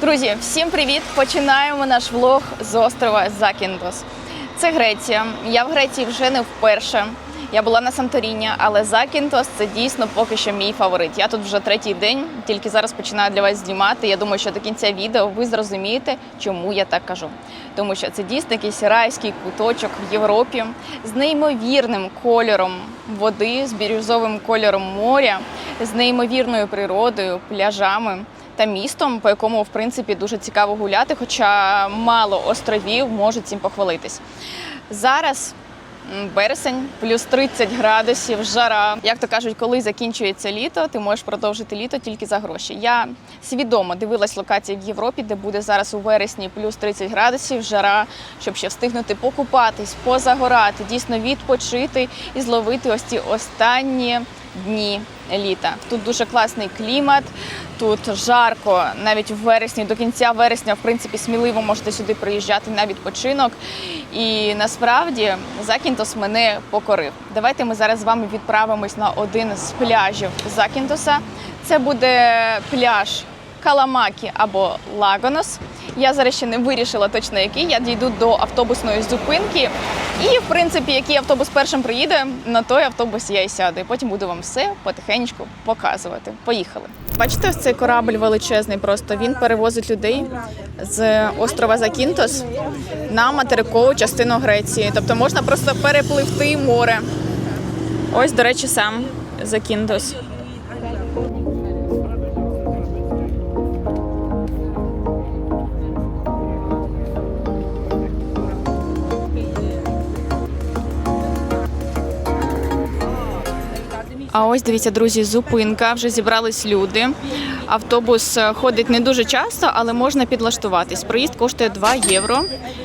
Друзі, всім привіт! Починаємо наш влог з острова Закіндос. Це Греція. Я в Греції вже не вперше. Я була на Санторіні, але Закінтос це дійсно поки що мій фаворит. Я тут вже третій день, тільки зараз починаю для вас знімати. Я думаю, що до кінця відео ви зрозумієте, чому я так кажу. Тому що це дійсно якийсь райський куточок в Європі з неймовірним кольором води, з бірюзовим кольором моря, з неймовірною природою, пляжами та містом, по якому в принципі дуже цікаво гуляти, хоча мало островів можуть цим похвалитись. Зараз березень, плюс 30 градусів, жара. Як то кажуть, коли закінчується літо, ти можеш продовжити літо тільки за гроші. Я свідомо дивилась локації в Європі, де буде зараз у вересні плюс 30 градусів, жара, щоб ще встигнути покупатись, позагорати, дійсно відпочити і зловити ось ці останні дні літа. Тут дуже класний клімат, тут жарко, навіть в вересні, до кінця вересня, в принципі, сміливо можете сюди приїжджати на відпочинок. І насправді Закінтос мене покорив. Давайте ми зараз з вами відправимось на один з пляжів Закінтоса. Це буде пляж Каламакі або Лагонос. Я зараз ще не вирішила точно який. Я дійду до автобусної зупинки. І, в принципі, який автобус першим приїде, на той автобус я і сяду. І потім буду вам все потихеньку показувати. Поїхали. Бачите, ось цей корабль величезний. Просто він перевозить людей з острова Закінтос на материкову частину Греції. Тобто можна просто перепливти море. Ось, до речі, сам Закінтос. А ось дивіться, друзі, зупинка. Вже зібрались люди. Автобус е, ходить не дуже часто, але можна підлаштуватись. Проїзд коштує 2 євро.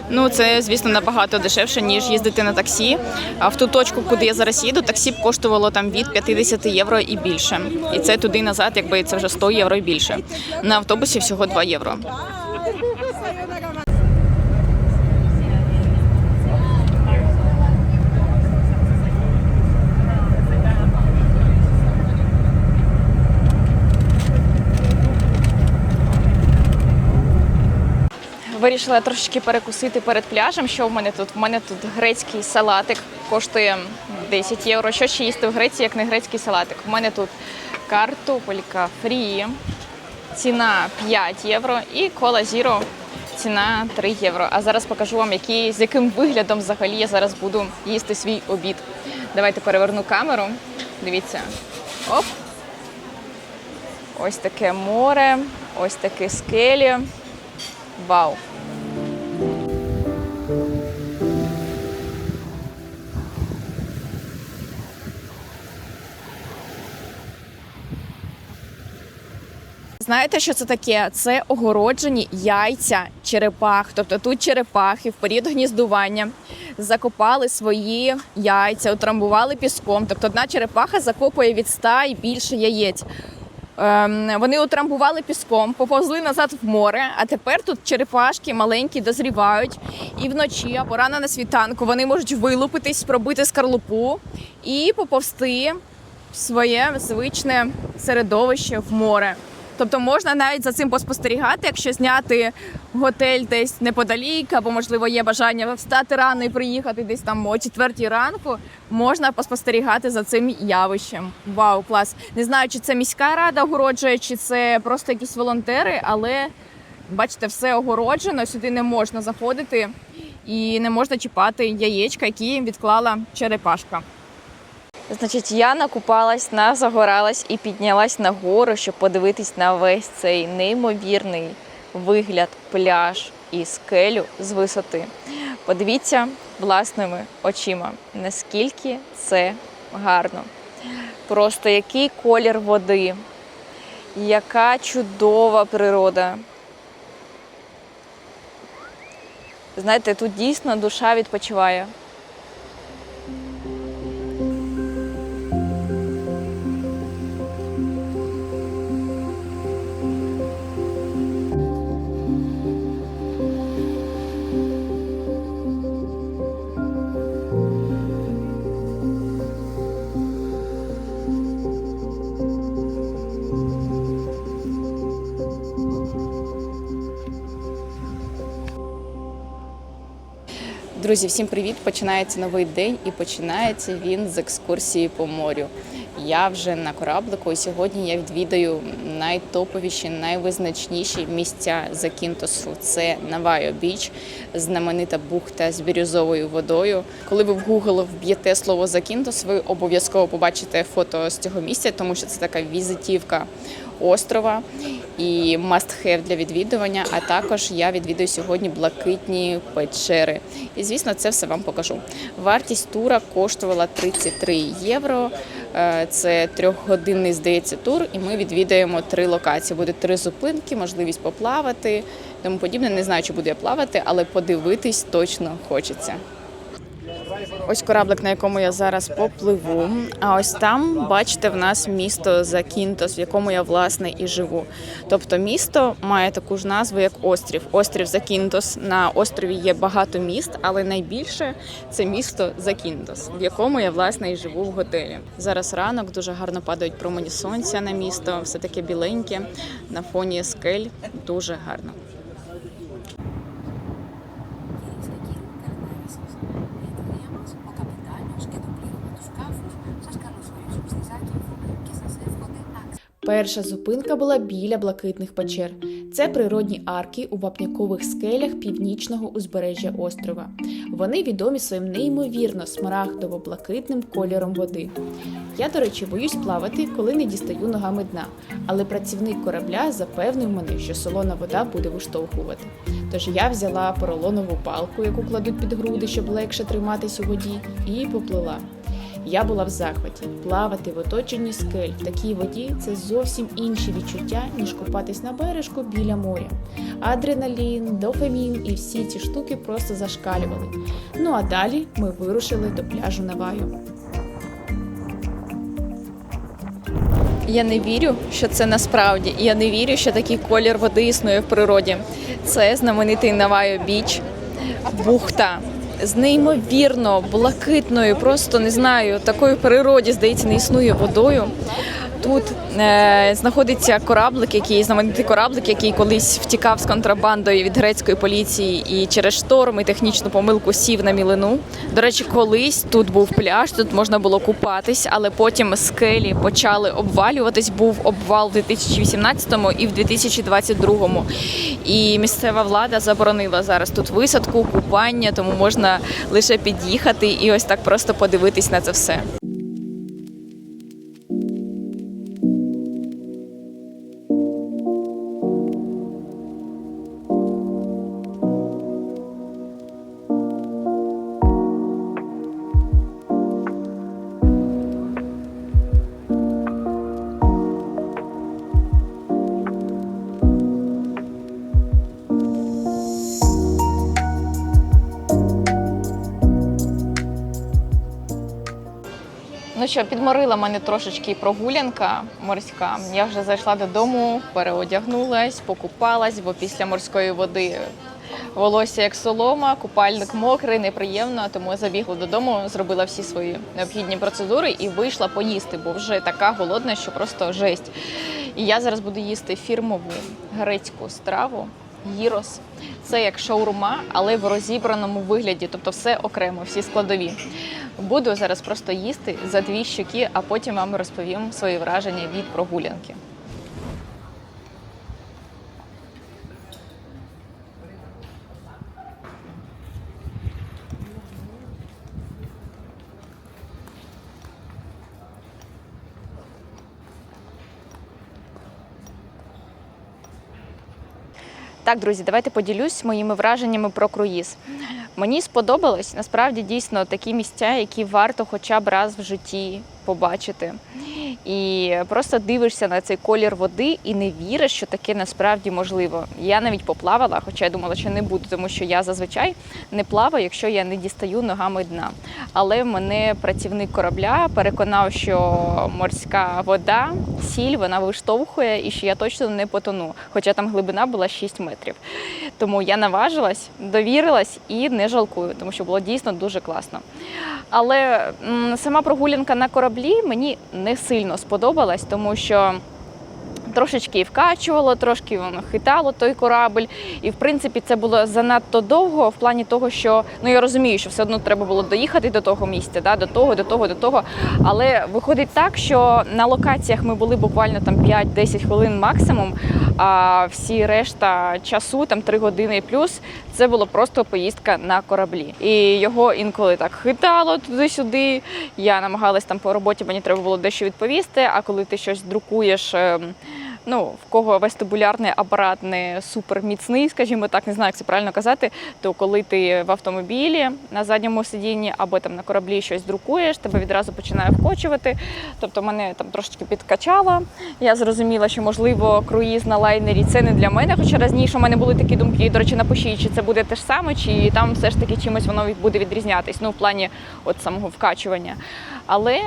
Ну це, звісно, набагато дешевше, ніж їздити на таксі. А в ту точку, куди я зараз їду, таксі б коштувало там від 50 євро і більше. І це туди назад, якби це вже 100 євро і більше. На автобусі всього 2 євро. Вирішила трошечки перекусити перед пляжем. Що в мене тут? В мене тут грецький салатик, коштує 10 євро. Що ще їсти в Греції, як не грецький салатик? У мене тут картопелька фрі, ціна 5 євро і кола зіро, ціна 3 євро. А зараз покажу вам, які, з яким виглядом взагалі я зараз буду їсти свій обід. Давайте переверну камеру. Дивіться. Оп. Ось таке море, ось такі скелі. Вау! Знаєте, що це таке? Це огороджені яйця черепах. Тобто тут черепахи в період гніздування закопали свої яйця, утрамбували піском. Тобто одна черепаха закопує від 100 і більше яєць. Ем, вони утрамбували піском, поповзли назад в море. А тепер тут черепашки маленькі дозрівають. І вночі або рано на світанку вони можуть вилупитись, пробити скорлупу і поповзти в своє звичне середовище в море. Тобто можна навіть за цим поспостерігати, якщо зняти готель десь неподалік, або можливо є бажання встати рано і приїхати десь там о четвертій ранку. Можна поспостерігати за цим явищем. Вау, клас! Не знаю, чи це міська рада огороджує, чи це просто якісь волонтери, але бачите, все огороджено. Сюди не можна заходити і не можна чіпати яєчка, які відклала черепашка. Значить, я накупалась, назагоралась і піднялась на гору, щоб подивитись на весь цей неймовірний вигляд, пляж і скелю з висоти. Подивіться власними очима, наскільки це гарно. Просто який колір води, яка чудова природа. Знаєте, тут дійсно душа відпочиває. Друзі, всім привіт! Починається новий день і починається він з екскурсії по морю. Я вже на кораблику, і сьогодні я відвідаю найтоповіші, найвизначніші місця Закінтосу. Це Навайо Біч, знаменита бухта з бірюзовою водою. Коли ви в Google вб'єте слово Закінтос, ви обов'язково побачите фото з цього місця, тому що це така візитівка острова і must have для відвідування. А також я відвідую сьогодні блакитні печери. І звісно, це все вам покажу. Вартість тура коштувала 33 євро. Е, Це трьохгодинний, здається, тур, і ми відвідаємо три локації. Буде три зупинки, можливість поплавати, тому подібне. Не знаю, чи буду я плавати, але подивитись точно хочеться. Ось кораблик, на якому я зараз попливу. А ось там, бачите, в нас місто Закінтос, в якому я власне і живу. Тобто місто має таку ж назву, як острів. Острів Закінтос. На острові є багато міст, але найбільше це місто Закінтос, в якому я власне і живу в готелі. Зараз ранок дуже гарно падають промені сонця на місто, все таке біленьке на фоні скель. Дуже гарно. Перша зупинка була біля блакитних печер. Це природні арки у вапнякових скелях північного узбережжя острова. Вони відомі своїм неймовірно смарагдово-блакитним кольором води. Я, до речі, боюсь плавати, коли не дістаю ногами дна, але працівник корабля запевнив мене, що солона вода буде виштовхувати. Тож я взяла поролонову палку, яку кладуть під груди, щоб легше триматись у воді, і поплила. Я була в захваті. Плавати в оточенні скель в такій воді це зовсім інші відчуття, ніж купатись на бережку біля моря. Адреналін, дофамін і всі ці штуки просто зашкалювали. Ну а далі ми вирушили до пляжу Наваю. Я не вірю, що це насправді. Я не вірю, що такий колір води існує в природі. Це знаменитий Навайо Біч, бухта з неймовірно блакитною, просто не знаю, такої природі, здається, не існує водою. Тут е, знаходиться кораблик, який знаменитий кораблик, який колись втікав з контрабандою від грецької поліції і через шторм і технічну помилку сів на мілину. До речі, колись тут був пляж, тут можна було купатись, але потім скелі почали обвалюватись. Був обвал в 2018-му і в 2022-му. І місцева влада заборонила зараз тут висадку, купання, тому можна лише під'їхати і ось так просто подивитись на це все. Ну що, підморила мене трошечки прогулянка морська. Я вже зайшла додому, переодягнулась, покупалась, бо після морської води волосся як солома, купальник мокрий, неприємно. Тому я забігла додому, зробила всі свої необхідні процедури і вийшла поїсти, бо вже така голодна, що просто жесть. І я зараз буду їсти фірмову грецьку страву. Гірос це як шаурма, але в розібраному вигляді, тобто все окремо, всі складові. Буду зараз просто їсти за дві щоки, а потім вам розповім свої враження від прогулянки. Так, друзі, давайте поділюсь моїми враженнями про круїз. Мені сподобалось насправді дійсно такі місця, які варто хоча б раз в житті побачити. І просто дивишся на цей колір води і не віриш, що таке насправді можливо. Я навіть поплавала, хоча я думала, що не буду, тому що я зазвичай не плаваю, якщо я не дістаю ногами дна. Але мене працівник корабля переконав, що морська вода, сіль, вона виштовхує і що я точно не потону, хоча там глибина була 6 метрів. Тому я наважилась, довірилась і не жалкую, тому що було дійсно дуже класно. Але сама прогулянка на кораблі мені не сильно сподобалась, тому що Трошечки і вкачувало, трошки воно хитало той корабль. І в принципі це було занадто довго в плані того, що ну я розумію, що все одно треба було доїхати до того місця, да, до того, до того, до того. Але виходить так, що на локаціях ми були буквально там 5-10 хвилин максимум, а всі решта часу, там три години плюс, це було просто поїздка на кораблі. І його інколи так хитало туди-сюди. Я намагалась там по роботі, мені треба було дещо відповісти. А коли ти щось друкуєш, ем, ну в кого вестибулярний апарат не супер міцний, скажімо так, не знаю, як це правильно казати. То коли ти в автомобілі на задньому сидінні або там на кораблі щось друкуєш, тебе відразу починає вкочувати. Тобто мене там трошечки підкачало. Я зрозуміла, що можливо круїз на лайнері це не для мене. Хоча раніше у мене були такі думки. До речі, напишіть, чи це буде те ж саме, чи там все ж таки чимось воно буде відрізнятись. Ну, в плані от самого вкачування. Але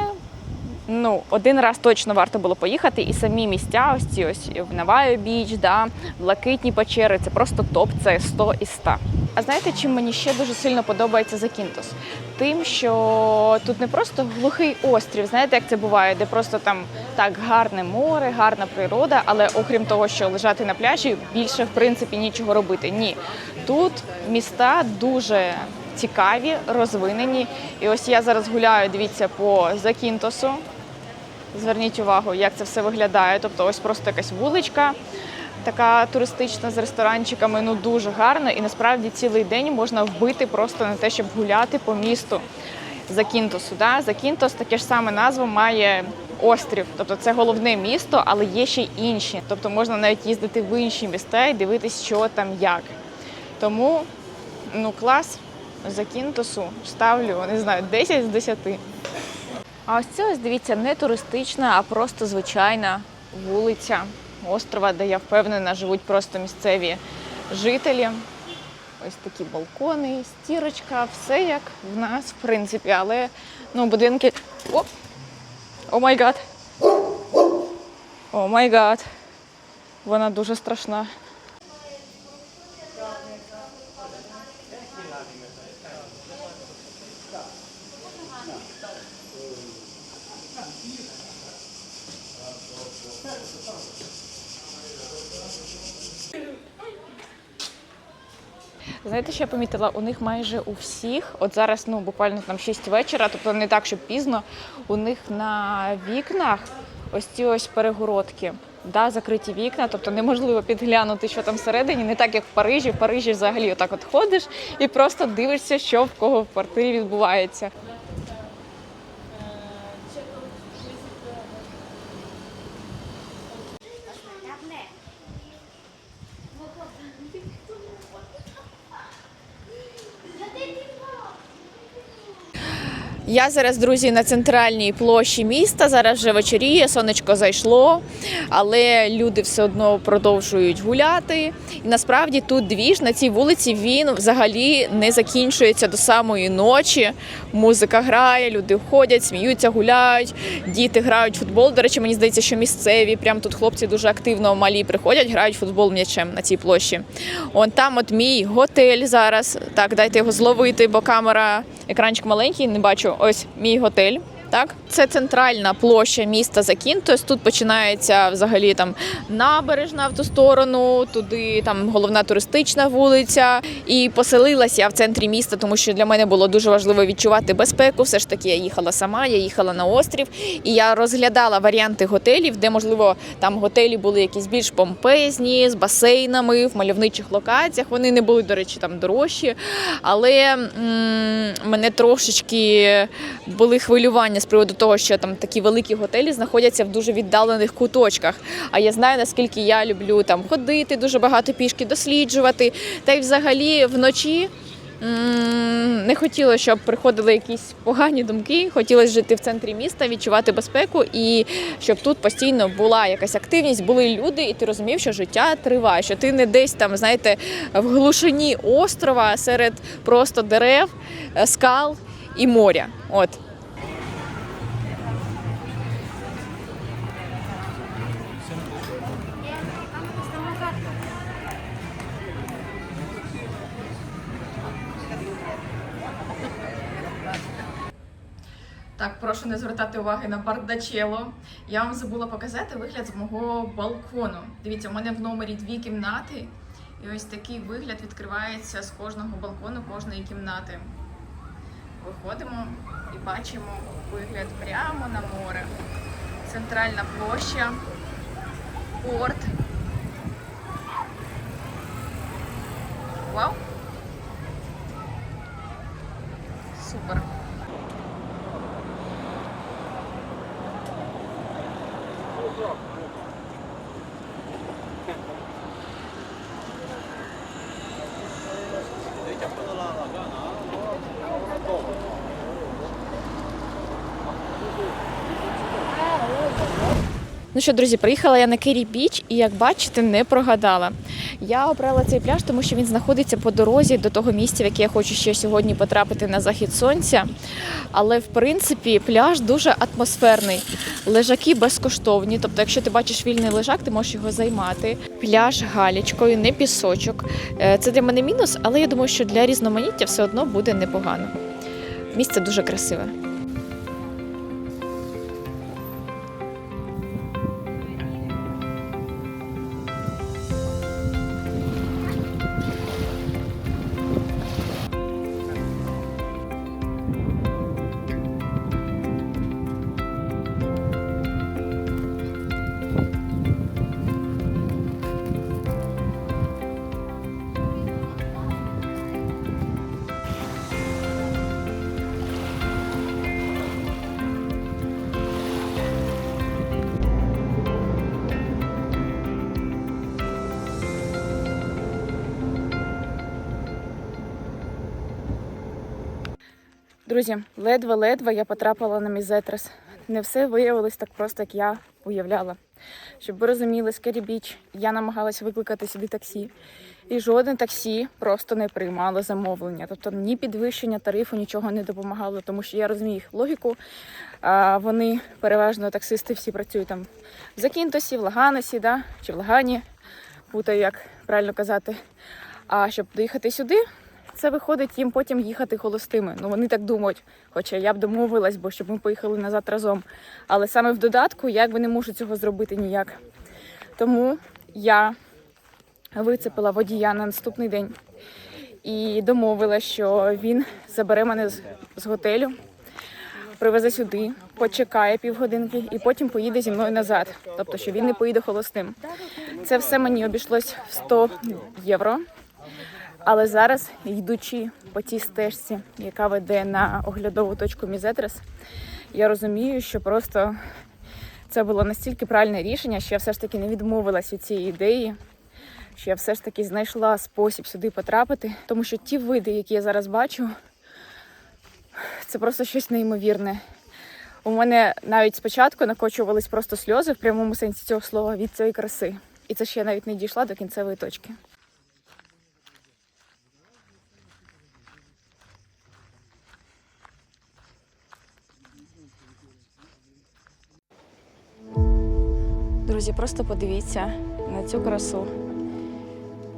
ну, один раз точно варто було поїхати, і самі місця, ось ці ось в Наваю Біч, да, блакитні печери, це просто топ, це 100 із 100. А знаєте, чим мені ще дуже сильно подобається Закінтос? Тим, що тут не просто глухий острів, знаєте, як це буває, де просто там так гарне море, гарна природа, але окрім того, що лежати на пляжі, більше в принципі нічого робити. Ні, тут міста дуже цікаві, розвинені. І ось я зараз гуляю, дивіться, по Закінтосу. Зверніть увагу, як це все виглядає. Тобто, ось просто якась вуличка, така туристична з ресторанчиками, ну дуже гарно. І насправді цілий день можна вбити просто на те, щоб гуляти по місту Закінтосу. Да? Закінтос таке ж саме назву має острів. Тобто це головне місто, але є ще інші. Тобто можна навіть їздити в інші міста і дивитись, що там як. Тому ну клас Закінтосу ставлю, не знаю, 10 з 10. А ось це ось дивіться не туристична, а просто звичайна вулиця острова, де я впевнена, живуть просто місцеві жителі. Ось такі балкони, стірочка, все як в нас, в принципі, але ну, будинки. О! О май гад! О май гад! Вона дуже страшна. Знаєте, що я помітила? У них майже у всіх, от зараз ну буквально там 6 вечора, тобто не так, щоб пізно. У них на вікнах ось ці ось перегородки. Да, закриті вікна, тобто неможливо підглянути, що там всередині, не так як в Парижі. В Парижі взагалі отак от ходиш і просто дивишся, що в кого в квартирі відбувається. Я зараз, друзі, на центральній площі міста. Зараз вже вечоріє, сонечко зайшло, але люди все одно продовжують гуляти. І насправді тут двіж на цій вулиці він взагалі не закінчується до самої ночі. Музика грає, люди ходять, сміються, гуляють, діти грають в футбол. До речі, мені здається, що місцеві, прям тут хлопці дуже активно малі приходять, грають в футбол м'ячем на цій площі. Он там от мій готель зараз. Так, дайте його зловити, бо камера, екранчик маленький, не бачу. Ось мій готель. Так, це центральна площа міста Закінтос. Тут починається взагалі там набережна в ту сторону, туди там головна туристична вулиця. І поселилася я в центрі міста, тому що для мене було дуже важливо відчувати безпеку. Все ж таки, я їхала сама, я їхала на острів, і я розглядала варіанти готелів, де можливо там готелі були якісь більш помпезні, з басейнами в мальовничих локаціях. Вони не були, до речі, там дорожчі, але м, мене трошечки були хвилювання з приводу того, що там такі великі готелі знаходяться в дуже віддалених куточках. А я знаю, наскільки я люблю там ходити дуже багато пішки, досліджувати. Та й взагалі вночі. Не хотілося, щоб приходили якісь погані думки. Хотілося жити в центрі міста, відчувати безпеку і щоб тут постійно була якась активність, були люди, і ти розумів, що життя триває, що ти не десь там, знаєте, в глушині острова серед просто дерев, е, скал і моря. От Так, прошу не звертати уваги на бардачело. Я вам забула показати вигляд з мого балкону. Дивіться, у мене в номері дві кімнати, і ось такий вигляд відкривається з кожного балкону, кожної кімнати. Виходимо і бачимо вигляд прямо на море. Центральна площа, порт. Вау! Ну що, друзі, приїхала я на Керрі Біч і, як бачите, не прогадала. Я обрала цей пляж, тому що він знаходиться по дорозі до того місця, в яке я хочу ще сьогодні потрапити на захід сонця. Але в принципі пляж дуже атмосферний. Лежаки безкоштовні. Тобто, якщо ти бачиш вільний лежак, ти можеш його займати. Пляж галічкою, не пісочок. Е, Це для мене мінус, але я думаю, що для різноманіття все одно буде непогано. Місце дуже красиве. Друзі, ледве-ледве я потрапила на Мізетрес. Не все виявилось так просто, як я уявляла. Щоб ви розуміли, з Керрі Біч я намагалась викликати сюди таксі, і жодне таксі просто не приймало замовлення. Тобто ні підвищення тарифу, нічого не допомагало, тому що я розумію їх логіку. А вони переважно таксисти всі працюють там в Закінтосі, в Лаганосі, да? чи в Лагані, путаю, як правильно казати. А щоб доїхати сюди, це виходить їм потім їхати холостими. Ну вони так думають. Хоча я б домовилась, бо щоб ми поїхали назад разом. Але саме в додатку якби не можу цього зробити ніяк. Тому я вицепила водія на наступний день і домовила, що він забере мене з, з готелю, привезе сюди, почекає півгодинки і потім поїде зі мною назад. Тобто, що він не поїде холостим. Це все мені обійшлось в 100 євро. Але зараз, йдучи по тій стежці, яка веде на оглядову точку Мізетрес, я розумію, що просто це було настільки правильне рішення, що я все ж таки не відмовилась від цієї ідеї, що я все ж таки знайшла спосіб сюди потрапити, тому що ті види, які я зараз бачу, це просто щось неймовірне. У мене навіть спочатку накочувались просто сльози в прямому сенсі цього слова від цієї краси. І це ще я навіть не дійшла до кінцевої точки. Друзі, просто подивіться на цю красу.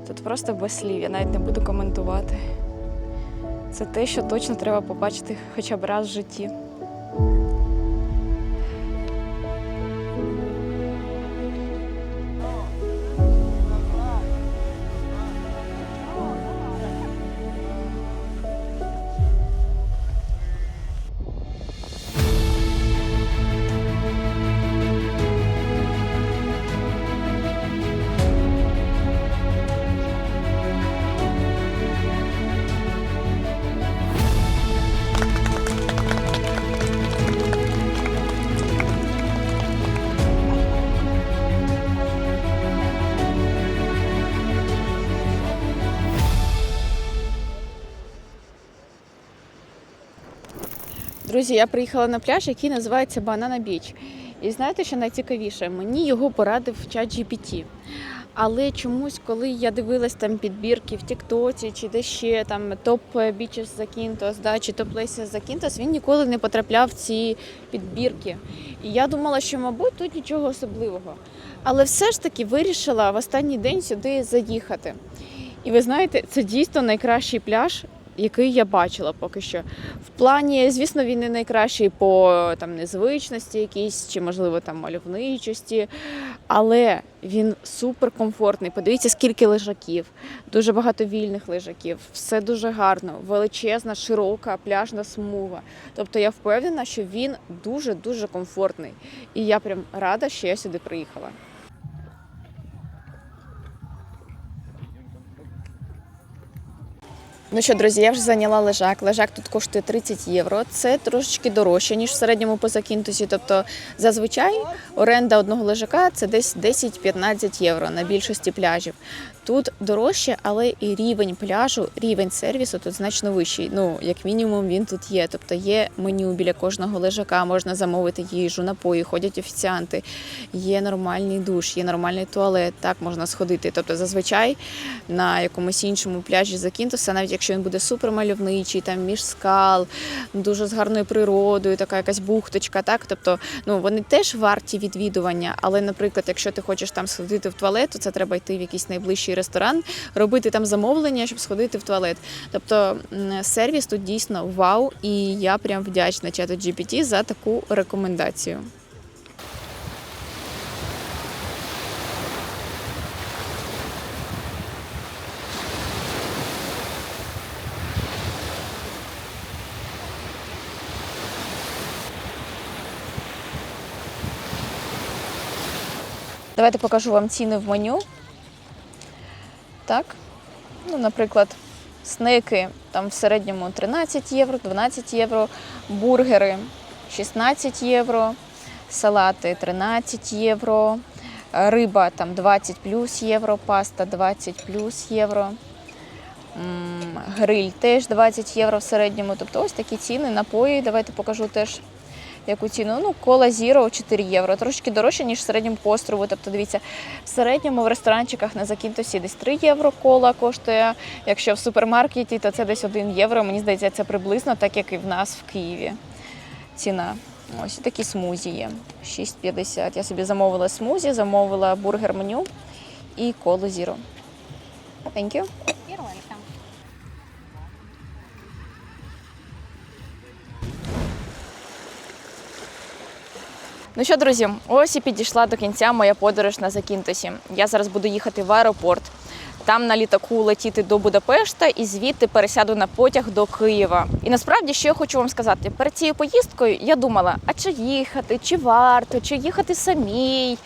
Тут просто без слів, я навіть не буду коментувати. Це те, що точно треба побачити хоча б раз в житті. Друзі, я приїхала на пляж, який називається Банана Біч. І знаєте, що найцікавіше? Мені його порадив чат GPT. Але чомусь, коли я дивилась там підбірки в Тіктоці чи де ще там топ бічес Закінтос, да, чи топ плейсес Закінтос, він ніколи не потрапляв в ці підбірки. І я думала, що, мабуть, тут нічого особливого. Але все ж таки вирішила в останній день сюди заїхати. І ви знаєте, це дійсно найкращий пляж, який я бачила поки що. В плані, звісно, він не найкращий по там незвичності якійсь, чи можливо там мальовничості, але він суперкомфортний. Подивіться, скільки лежаків, дуже багато вільних лежаків, все дуже гарно, величезна, широка пляжна смуга. Тобто я впевнена, що він дуже дуже комфортний. І я прям рада, що я сюди приїхала. Ну що, друзі, я вже зайняла лежак. Лежак тут коштує 30 євро. Це трошечки дорожче, ніж в середньому по Закінтусі. Тобто, зазвичай оренда одного лежака це десь 10-15 євро на більшості пляжів. Тут дорожче, але і рівень пляжу, рівень сервісу тут значно вищий. Ну, як мінімум, він тут є. Тобто є меню біля кожного лежака, можна замовити їжу, напої, ходять офіціанти, є нормальний душ, є нормальний туалет, так можна сходити. Тобто, зазвичай на якомусь іншому пляжі Закінтуса, навіть якщо він буде супермальовничий, там між скал, дуже з гарною природою, така якась бухточка, так тобто, ну вони теж варті відвідування. Але, наприклад, якщо ти хочеш там сходити в туалет, то це треба йти в якийсь найближчий ресторан, робити там замовлення, щоб сходити в туалет. Тобто сервіс тут дійсно вау, і я прям вдячна чату GPT за таку рекомендацію. Давайте покажу вам ціни в меню. Так. Ну, наприклад, снеки там в середньому 13 євро, 12 євро, бургери 16 євро, салати 13 євро, риба там 20 плюс євро, паста 20 плюс євро. Гриль теж 20 євро в середньому. Тобто ось такі ціни, напої. Давайте покажу теж яку ціну. Ну, кола Зіро 4 євро. Трошки дорожче, ніж в середньому по острову. Тобто, дивіться, в середньому в ресторанчиках на Закінтосі десь 3 євро кола коштує. Якщо в супермаркеті, то це десь 1 євро. Мені здається, це приблизно так, як і в нас в Києві. Ціна. Ось такі смузі є. 6,50. Я собі замовила смузі, замовила бургер меню і колу Зіро. Thank you. Ну що, друзі, ось і підійшла до кінця моя подорож на Закінтосі. Я зараз буду їхати в аеропорт. Там на літаку летіти до Будапешта і звідти пересяду на потяг до Києва. І насправді, що я хочу вам сказати, перед цією поїздкою я думала, а чи їхати, чи варто, чи їхати самій.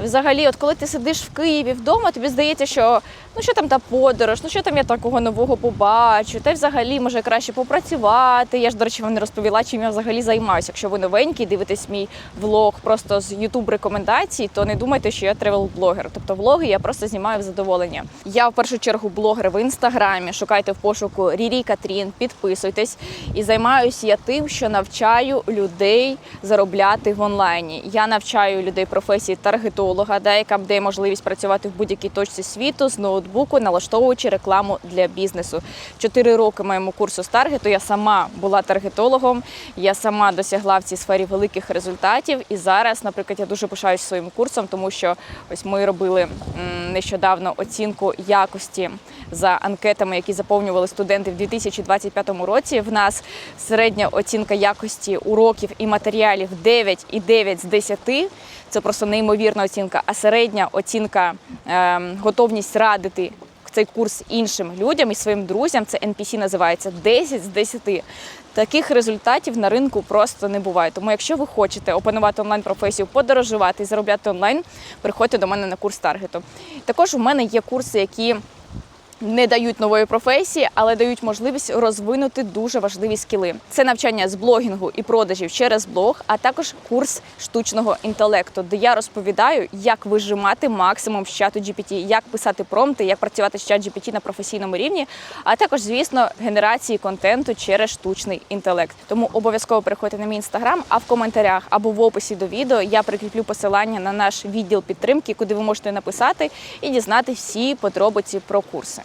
Взагалі, от коли ти сидиш в Києві вдома, тобі здається, що ну що там та подорож, ну що там я такого нового побачу, та й взагалі може краще попрацювати. Я ж, до речі, вам не розповіла, чим я взагалі займаюся. Якщо ви новенький, дивитесь мій влог просто з youtube рекомендацій, то не думайте, що я тревел-блогер. Тобто влоги я просто знімаю в задоволення. Я в першу чергу блогер в інстаграмі. Шукайте в пошуку Рірі Катрін, підписуйтесь. І займаюся я тим, що навчаю людей заробляти в онлайні. Я навчаю людей професії таргетолога, да, яка дає можливість працювати в будь-якій точці світу з ноутбуку, налаштовуючи рекламу для бізнесу. Чотири роки моєму курсу з таргету. Я сама була таргетологом, я сама досягла в цій сфері великих результатів. І зараз, наприклад, я дуже пишаюсь своїм курсом, тому що ось ми робили нещодавно оцінку якості за анкетами, які заповнювали студенти в 2025 році. В нас середня оцінка якості уроків і матеріалів 9,9 з 10. Це просто неймовірна оцінка. А середня оцінка ем, готовність радити цей курс іншим людям і своїм друзям. Це NPC називається 10 з 10. Таких результатів на ринку просто не буває. Тому, якщо ви хочете опанувати онлайн професію, подорожувати і заробляти онлайн, приходьте до мене на курс таргету. Також у мене є курси, які не дають нової професії, але дають можливість розвинути дуже важливі скіли. Це навчання з блогінгу і продажів через блог, а також курс штучного інтелекту, де я розповідаю, як вижимати максимум з чату GPT, як писати промпти, як працювати з чат GPT на професійному рівні, а також, звісно, генерації контенту через штучний інтелект. Тому обов'язково переходьте на мій інстаграм, а в коментарях або в описі до відео я прикріплю посилання на наш відділ підтримки, куди ви можете написати і дізнати всі подробиці про курси.